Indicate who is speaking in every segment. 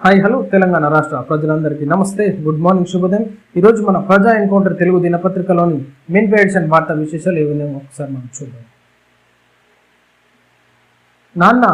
Speaker 1: Hi hello Telangana రాష్ట్ర ప్రజలందరికీ నమస్తే గుడ్ మార్నింగ్ శుభోదయం. ఈరోజు మన ప్రజా ఎన్కౌంటర్ తెలుగు దినపత్రికలోని మెయిన్ ఎడిషన్ వార్తా విశేషాలు ఏ విధంగా ఒకసారి మనం చూద్దాం. నాన్న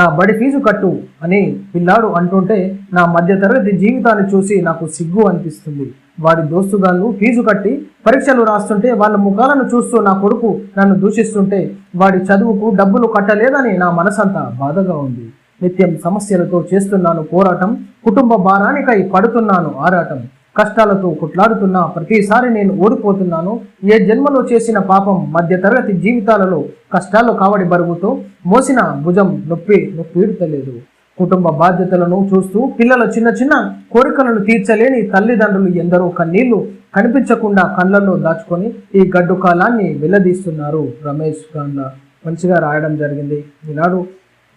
Speaker 1: నా బడి ఫీజు కట్టు అని పిల్లాడు అంటుంటే నా మధ్యతరగతి జీవితాన్ని చూసి నాకు సిగ్గు అనిపిస్తుంది. వాడి దోస్తుగాళ్ళు ఫీజు కట్టి పరీక్షలు రాస్తుంటే వాళ్ళ ముఖాలను చూస్తూ నా కొడుకు నన్ను దూషిస్తుంటే వాడి చదువుకు డబ్బులు కట్టలేదని నా మనసంతా బాధగా ఉంది. నిత్యం సమస్యలతో చేస్తున్నాను పోరాటం కుటుంబ భారానికై పడుతున్నాను ఆరాటం. కష్టాలతో కొట్లాడుతున్నా ప్రతిసారి నేను ఓడిపోతున్నాను. ఏ జన్మలో చేసిన పాపం మధ్యతరగతి జీవితాలలో కష్టాలు కావడి బరువుతో మోసిన భుజం నొప్పి నొప్పిడతలేదు. కుటుంబ బాధ్యతలను చూస్తూ పిల్లల చిన్న చిన్న కోరికలను తీర్చలేని తల్లిదండ్రులు ఎందరో కన్నీళ్ళు కనిపించకుండా కళ్ళల్లో దాచుకొని ఈ గడ్డు కాలాన్ని వెల్లదీస్తున్నారు. రమేష్ గాండ్ల మంచిగా రాయడం జరిగింది. ఈనాడు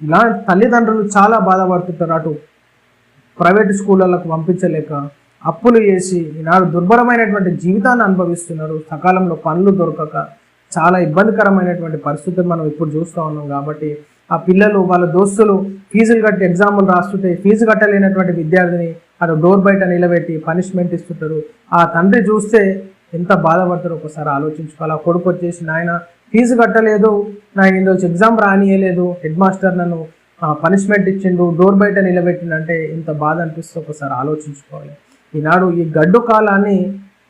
Speaker 1: ఇలా తల్లిదండ్రులు చాలా బాధపడుతుంటారు. అటు ప్రైవేట్ స్కూళ్ళకు పంపించలేక అప్పులు చేసి ఈనాడు దుర్భరమైనటువంటి జీవితాన్ని అనుభవిస్తున్నారు. సకాలంలో పనులు దొరకక చాలా ఇబ్బందికరమైనటువంటి పరిస్థితులు మనం ఇప్పుడు చూస్తూ ఉన్నాం కాబట్టి ఆ పిల్లలు వాళ్ళ దోస్తులు ఫీజులు కట్టి ఎగ్జాములు రాస్తుంటే ఫీజు కట్టలేనటువంటి విద్యార్థిని అటు డోర్ బయట నిలబెట్టి పనిష్మెంట్ ఇస్తుంటారు. ఆ తండ్రి చూస్తే ఎంత బాధపడతారో ఒకసారి ఆలోచించుకోవాలి. ఆ కొడుకు వచ్చేసి నాయన ఫీజు కట్టలేదు. నా ఈరోజు ఎగ్జామ్ రానియలేదు. హెడ్ మాస్టర్ నన్ను పనిష్మెంట్ ఇచ్చిండు. డోర్ బయట నిలబెట్టిండంటే ఇంత బాధ అనిపిస్తే ఒకసారి ఆలోచించుకోవాలి. ఈనాడు ఈ గడ్డు కాలాన్ని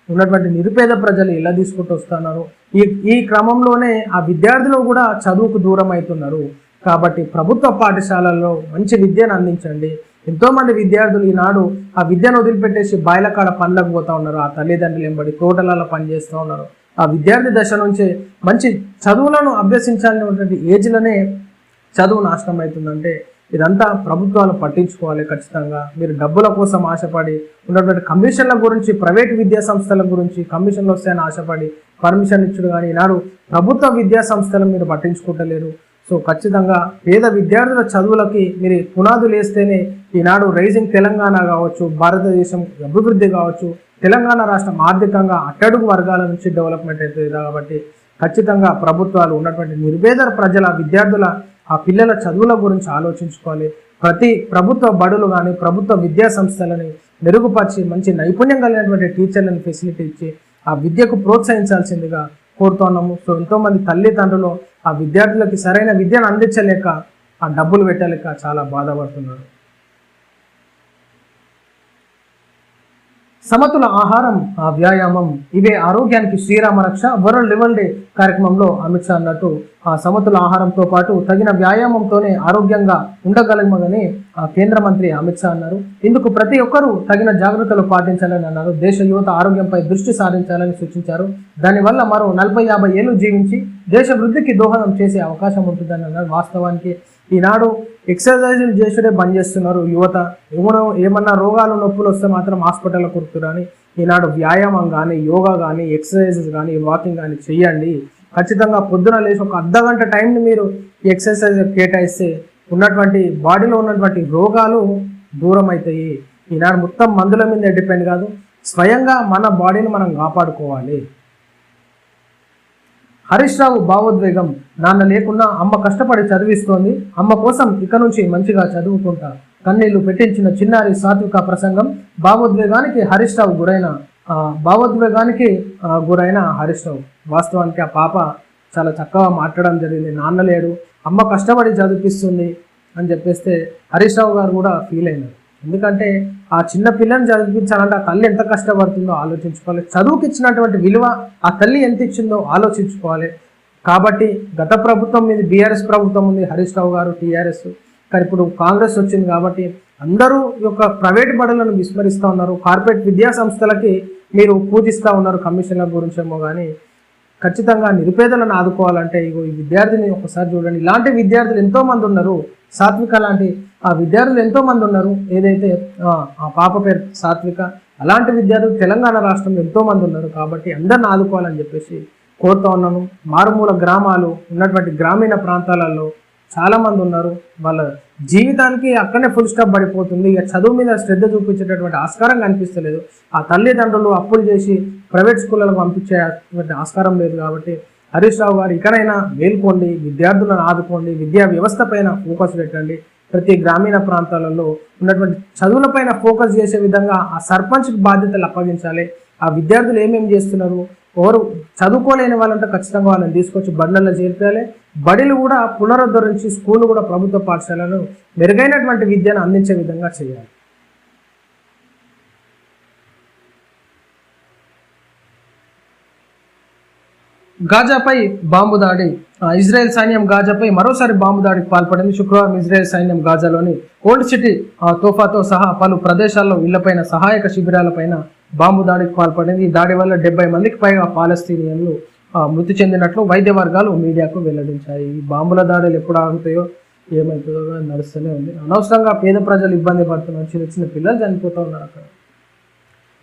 Speaker 1: ఉన్నటువంటి నిరుపేద ప్రజలు ఇలా తీసుకుంటూ వస్తున్నారు? ఈ ఈ క్రమంలోనే ఆ విద్యార్థులు కూడా చదువుకు దూరం అవుతున్నారు. కాబట్టి ప్రభుత్వ పాఠశాలల్లో మంచి విద్యను అందించండి. ఎంతోమంది విద్యార్థులు ఈనాడు ఆ విద్యను వదిలిపెట్టేసి బాయిలకాడ పనులకు పోతా ఉన్నారు. ఆ తల్లిదండ్రులు ఎంబడి తోటలలో పనిచేస్తూ ఉన్నారు. ఆ విద్యార్థి దశ నుంచే మంచి చదువులను అభ్యసించాలనేటువంటి ఏజ్లోనే చదువు నాశనం అవుతుందంటే ఇదంతా ప్రభుత్వాలు పట్టించుకోవాలి ఖచ్చితంగా. మీరు డబ్బుల కోసం ఆశపడి ఉన్నటువంటి కమిషన్ల గురించి ప్రైవేట్ విద్యా సంస్థల గురించి కమిషన్లు వస్తాయని ఆశపడి పర్మిషన్ ఇచ్చుడు కానీ ఈనాడు ప్రభుత్వ విద్యా సంస్థలు మీరు పట్టించుకుంటలేరు. సో ఖచ్చితంగా పేద విద్యార్థుల చదువులకి మీరు పునాదులు వేస్తేనే ఈనాడు రైజింగ్ తెలంగాణ కావచ్చు భారతదేశం అభివృద్ధి కావచ్చు తెలంగాణ రాష్ట్రం ఆర్థికంగా అట్టడుగు వర్గాల నుంచి డెవలప్మెంట్ అవుతుంది కాబట్టి ఖచ్చితంగా ప్రభుత్వాలు ఉన్నటువంటి నిర్వేద ప్రజల విద్యార్థుల ఆ పిల్లల చదువుల గురించి ఆలోచించుకోవాలి. ప్రతి ప్రభుత్వ బడులు కానీ ప్రభుత్వ విద్యా సంస్థలని మెరుగుపరిచి మంచి నైపుణ్యం కలిగినటువంటి టీచర్లను ఫెసిలిటీ ఇచ్చి ఆ విద్యకు ప్రోత్సహించాల్సిందిగా కోరుతున్నాము. సో ఎంతోమంది తల్లిదండ్రులు ఆ విద్యార్థులకి సరైన విద్యను అందించలేక ఆ డబ్బులు పెట్టలేక చాలా బాధపడుతున్నారు. సమతుల ఆహారం ఆ వ్యాయామం ఇవే ఆరోగ్యానికి శ్రీరామ రక్ష వరల్డ్ లెవెల్ డే కార్యక్రమంలో అమిత్ షా అన్నట్టు ఆ సమతుల ఆహారంతో పాటు తగిన వ్యాయామంతోనే ఆరోగ్యంగా ఉండగలమని ఆ కేంద్ర మంత్రి అమిత్ షా అన్నారు. ఇందుకు ప్రతి ఒక్కరూ తగిన జాగ్రత్తలు పాటించాలని అన్నారు. దేశ యువత ఆరోగ్యంపై దృష్టి సారించాలని సూచించారు. దానివల్ల మరో నలభై యాభై ఏళ్ళు జీవించి దేశ వృద్ధికి దోహదం చేసే అవకాశం ఉంటుందని అన్నారు. వాస్తవానికి ఈనాడు ఎక్సర్సైజులు చేసుడే బంద్ చేస్తున్నారు యువత. ఏమన్నా ఏమన్నా రోగాలు నొప్పులు వస్తే మాత్రం హాస్పిటల్ కొడుతురని ఈనాడు వ్యాయామం కానీ యోగా కానీ ఎక్సర్సైజెస్ కానీ వాకింగ్ కానీ చేయండి ఖచ్చితంగా పొద్దున లేచి ఒక అర్ధ గంట టైంని మీరు ఎక్సర్సైజ్ కేటాయిస్తే ఉన్నటువంటి బాడీలో ఉన్నటువంటి రోగాలు దూరం అవుతాయి ఈనాడు మొత్తం మందుల మీద డిపెండ్ కాదు. స్వయంగా మన బాడీని మనం కాపాడుకోవాలి. హరీష్ రావు భావోద్వేగం. నాన్న లేకున్నా అమ్మ కష్టపడి చదివిస్తోంది. అమ్మ కోసం ఇక నుంచి మంచిగా చదువుకుంటా. కన్నీళ్ళు పెట్టించిన చిన్నారి సాత్విక ప్రసంగం భావోద్వేగానికి హరీష్ రావు గురైన భావోద్వేగానికి గురైన హరీష్ రావు. వాస్తవానికి ఆ పాప చాలా చక్కగా మాట్లాడడం జరిగింది. నాన్న లేడు. అమ్మ కష్టపడి చదివిపిస్తుంది అని చెప్పేస్తే హరీష్ రావు గారు కూడా ఫీల్ అయినారు. ఎందుకంటే ఆ చిన్న పిల్లని చదివించాలంటే ఆ తల్లి ఎంత కష్టపడుతుందో ఆలోచించుకోవాలి. చదువుకి ఇచ్చినటువంటి విలువ ఆ తల్లి ఎంత ఇచ్చిందో ఆలోచించుకోవాలి. కాబట్టి గత ప్రభుత్వం మీద బీఆర్ఎస్ ప్రభుత్వం ఉంది హరీష్ రావు గారు టీఆర్ఎస్. కానీ ఇప్పుడు కాంగ్రెస్ వచ్చింది కాబట్టి అందరూ ఈ యొక్క ప్రైవేట్ బడులను విస్మరిస్తూ ఉన్నారు. కార్పొరేట్ విద్యా సంస్థలకి మీరు పూజిస్తూ ఉన్నారు కమిషన్ల గురించేమో కానీ ఖచ్చితంగా నిరుపేదలను ఆదుకోవాలంటే ఇగో ఈ విద్యార్థిని ఒకసారి చూడండి. ఇలాంటి విద్యార్థులు ఎంతోమంది ఉన్నారు. సాత్విక లాంటి ఆ విద్యార్థులు ఎంతో మంది ఉన్నారు. ఏదైతే ఆ, పాప పేరు సాత్విక అలాంటి విద్యార్థులు తెలంగాణ రాష్ట్రంలో ఎంతో మంది ఉన్నారు. కాబట్టి అందరిని ఆదుకోవాలని చెప్పేసి కోరుతా ఉన్నాను. మారుమూల గ్రామాలు ఉన్నటువంటి గ్రామీణ ప్రాంతాలలో చాలామంది ఉన్నారు. వాళ్ళ జీవితానికి అక్కడనే ఫుల్ స్టాప్ పడిపోతుంది. ఇక చదువు మీద శ్రద్ధ చూపించేటటువంటి ఆస్కారం కనిపిస్తలేదు. ఆ తల్లిదండ్రులు అప్పులు చేసి ప్రైవేట్ స్కూళ్ళకు పంపించేటువంటి ఆస్కారం లేదు కాబట్టి హరీష్ రావు గారు ఇకనైనా మేల్కోండి విద్యార్థులను ఆదుకోండి విద్యా వ్యవస్థ పైన ఫోకస్ పెట్టండి. ప్రతి గ్రామీణ ప్రాంతాలలో ఉన్నటువంటి చదువులపైన ఫోకస్ చేసే విధంగా ఆ సర్పంచ్కి బాధ్యతలు అప్పగించాలి. ఆ విద్యార్థులు ఏమేమి చేస్తున్నారు? ఎవరు చదువుకోలేని వాళ్ళంటే ఖచ్చితంగా వాళ్ళని తీసుకొచ్చి బడులలో చేర్పాలి బడిలు కూడా పునరుద్ధరించి స్కూళ్ళు కూడా ప్రభుత్వ పాఠశాలలో మెరుగైనటువంటి విద్యను అందించే విధంగా చేయాలి. గాజాపై బాంబు దాడి. ఇజ్రాయెల్ సైన్యం గాజాపై మరోసారి బాంబు దాడికి పాల్పడింది. శుక్రవారం ఇజ్రాయెల్ సైన్యం గాజాలోని ఓల్డ్ సిటీ తోఫాతో సహా పలు ప్రదేశాల్లో ఇళ్ళపైన సహాయక శిబిరాలపైన బాంబు దాడికి పాల్పడింది. ఈ దాడి వల్ల డెబ్బై మందికి పైగా పాలస్తీనియన్లు మృతి చెందినట్లు వైద్య వర్గాలు మీడియాకు వెల్లడించాయి. ఈ బాంబుల దాడులు ఎప్పుడు ఆగుతాయో ఏమవుతుందో నడుస్తూనే ఉంది. అనవసరంగా పేద ప్రజలు ఇబ్బంది పడుతున్నారు. చిన్న చిన్న పిల్లలు చనిపోతూ ఉన్నారు అక్కడ.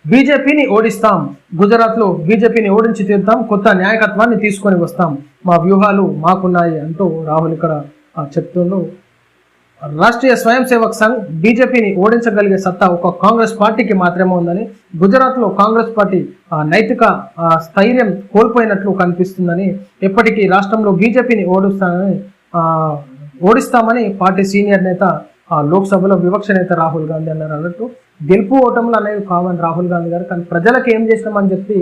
Speaker 1: బీజేపీని ఓడిస్తాం. గుజరాత్లో బీజేపీని ఓడించి తీరుతాం. కొత్త నాయకత్వాన్ని తీసుకొని వస్తాం. మా వ్యూహాలు మాకున్నాయి అంటూ రాహుల్ ఇక్కడ ఆ, చెప్తుండు. రాష్ట్రీయ స్వయం సేవక్ సంఘ్ బీజేపీని ఓడించగలిగే సత్తా ఒక కాంగ్రెస్ పార్టీకి మాత్రమే ఉందని గుజరాత్లో కాంగ్రెస్ పార్టీ ఆ, నైతిక స్థైర్యం కోల్పోయినట్లు కనిపిస్తుందని ఎప్పటికీ రాష్ట్రంలో బీజేపీని ఓడిస్తానని ఓడిస్తామని పార్టీ సీనియర్ నేత ఆ, లోక్సభలో వివక్ష నేత రాహుల్ గాంధీ అన్నారు అన్నట్టు. గెలుపు ఓటములు అనేవి కావని రాహుల్ గాంధీ గారు. కానీ ప్రజలకు ఏం చేసినామని చెప్పి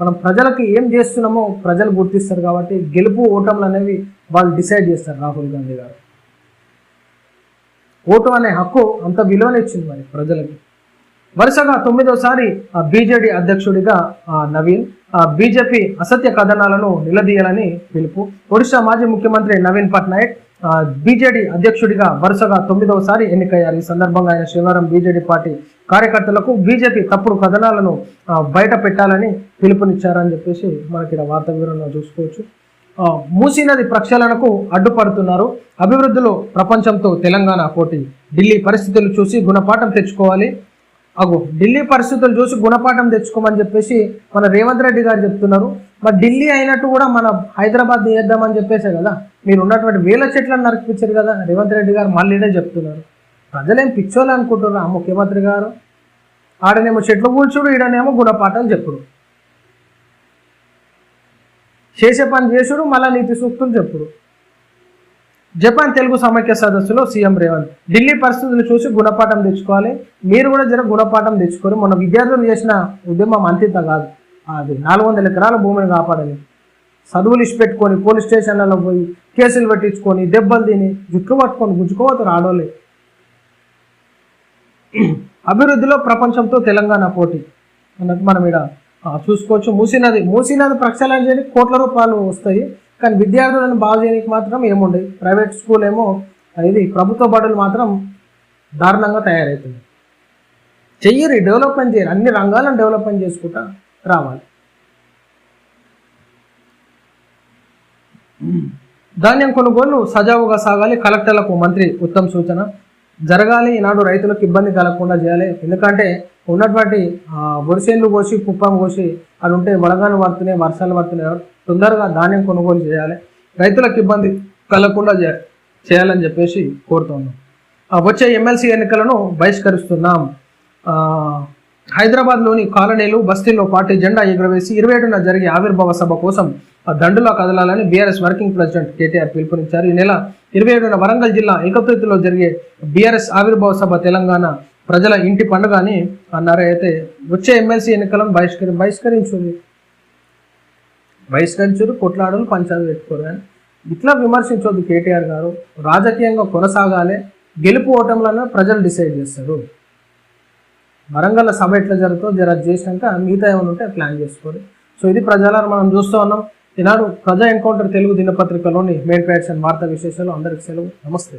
Speaker 1: మనం ప్రజలకు ఏం చేస్తున్నామో ప్రజలు గుర్తిస్తారు కాబట్టి గెలుపు ఓటములు అనేవి వాళ్ళు డిసైడ్ చేస్తారు రాహుల్ గాంధీ గారు. ఓటు అనే హక్కు అంత విలువనిచ్చింది మరి ప్రజలకి. వరుసగా తొమ్మిదోసారి బీజేడీ అధ్యక్షుడిగా ఆ, నవీన్ బీజేపీ అసత్య కథనాలను నిలదీయాలని పిలుపు. ఒడిశా మాజీ ముఖ్యమంత్రి నవీన్ పట్నాయక్ బీజేడీ అధ్యక్షుడిగా వరుసగా తొమ్మిదవసారి ఎన్నికయ్యారు. ఈ సందర్భంగా ఆయన శనివారం బీజేడీ పార్టీ కార్యకర్తలకు బీజేపీ తప్పుడు కథనాలను బయట పెట్టాలని పిలుపునిచ్చారని చెప్పేసి మనకి ఇక్కడ వార్తా వివరంలో చూసుకోవచ్చు. మూసీ నది ప్రక్షాళనకు అడ్డుపడుతున్నారు. అభివృద్ధిలో ప్రపంచంతో తెలంగాణ పోటీ. ఢిల్లీ పరిస్థితులు చూసి గుణపాఠం తెచ్చుకోవాలి. అగు ఢిల్లీ పరిస్థితులు చూసి గుణపాఠం తెచ్చుకోమని చెప్పేసి మన రేవంత్ రెడ్డి గారు చెప్తున్నారు. మరి ఢిల్లీ అయినట్టు కూడా మన హైదరాబాద్ చేద్దామని చెప్పేసే కదా. మీరు ఉన్నటువంటి వేల చెట్లను నరికిపించారు కదా రేవంత్ రెడ్డి గారు మళ్ళీనే చెప్తున్నారు. ప్రజలేం పిచ్చోళ్ళు అనుకుంటున్నారు ఆ ముఖ్యమంత్రి గారు. ఆడనేమో చెట్లు కూల్చుడు ఈడనేమో గుణపాఠాలు చెప్పుడు. చేసే పని చేసుడు మళ్ళా నీతి సూక్తులు చెప్పుడు. జపాన్ తెలుగు సమైక్య సదస్సులో సీఎం రేవంత్ ఢిల్లీ పరిస్థితులు చూసి గుణపాఠం తెచ్చుకోవాలి. మీరు కూడా జర గుణపాఠం తెచ్చుకొని మొన్న విద్యార్థులు చేసిన ఉద్యమం అంతింత కాదు. అది నాలుగు వందల ఎకరాల భూమిని కాపాడాలి చదువులు ఇచ్చి పెట్టుకొని పోలీస్ స్టేషన్లలో పోయి కేసులు పెట్టించుకొని దెబ్బలు తిని జుట్లు పట్టుకొని గుంజుకోవద్దు ఆడోలే అభివృద్ధిలో ప్రపంచంతో తెలంగాణ పోటీ. అన్నట్టు మనం ఇక్కడ చూసుకోవచ్చు. మూసినది మూసినది ప్రక్షాళన చేయడానికి కోట్ల రూపాయలు వస్తాయి. కానీ విద్యార్థులను బాగు చేయడానికి మాత్రం ఏముండయి. ప్రైవేట్ స్కూల్ ఏమో ఇది ప్రభుత్వ బడులు మాత్రం దారుణంగా తయారవుతుంది చెయ్యరు డెవలప్మెంట్ చేయరు. అన్ని రంగాలను డెవలప్మెంట్ చేసుకుంటా రావాలి. ధాన్యం కొనుగోలు సజావుగా సాగాలి. కలెక్టర్లకు మంత్రి ఉత్తమ సూచన. జరగాలి. ఈనాడు రైతులకు ఇబ్బంది కలగకుండా చేయాలి. ఎందుకంటే ఉన్నటువంటి ఆ, వరిసేన్లు కోసి కుప్పం కోసి అది ఉంటే వడగాలు పడుతున్నాయి వర్షాలు పడుతున్నాయి. తొందరగా ధాన్యం కొనుగోలు చేయాలి. రైతులకు ఇబ్బంది కలగకుండా చే- చేయాలని చెప్పేసి కోరుతున్నాం వచ్చే ఎమ్మెల్సీ ఎన్నికలను బహిష్కరిస్తున్నాం. హైదరాబాద్లోని కాలనీలు బస్తీల్లో పార్టీ జెండా ఎగురవేసి ఇరవై ఏడున జరిగే ఆవిర్భావ సభ కోసం ఆ దండులా కదలాలని బీఆర్ఎస్ వర్కింగ్ ప్రెసిడెంట్ కేటీఆర్ పిలుపునిచ్చారు. ఈ నెల ఇరవై ఏడున వరంగల్ జిల్లా ఏకత్రితిలో జరిగే బీఆర్ఎస్ ఆవిర్భావ సభ తెలంగాణ ప్రజల ఇంటి పండుగ అని అన్నారు అయితే వచ్చే ఎమ్మెల్సీ ఎన్నికలను బహిష్కరి బహిష్కరించుంది బహిష్కరించుడు కొట్లాడలు పంచాలు పెట్టుకోరు కానీ ఇట్లా విమర్శించొద్దు కేటీఆర్ గారు. రాజకీయంగా కొనసాగాలి గెలుపు ఓటములను ప్రజలు డిసైడ్ చేస్తారు. వరంగల్ సభ ఎట్లా జరుగుతుందో జర చేసినాక మిగతా ఏమైనా ఉంటే ప్లాన్ చేసుకోండి. సో ఇది ప్రజలను మనం చూస్తూ ఉన్నాం. ఈనాడు ప్రజా ఎన్కౌంటర్ తెలుగు దినపత్రికలోని మెయిన్ ప్యాట్స్ అండ్ వార్తా విశేషాలు అందరికి సెలవు. నమస్తే.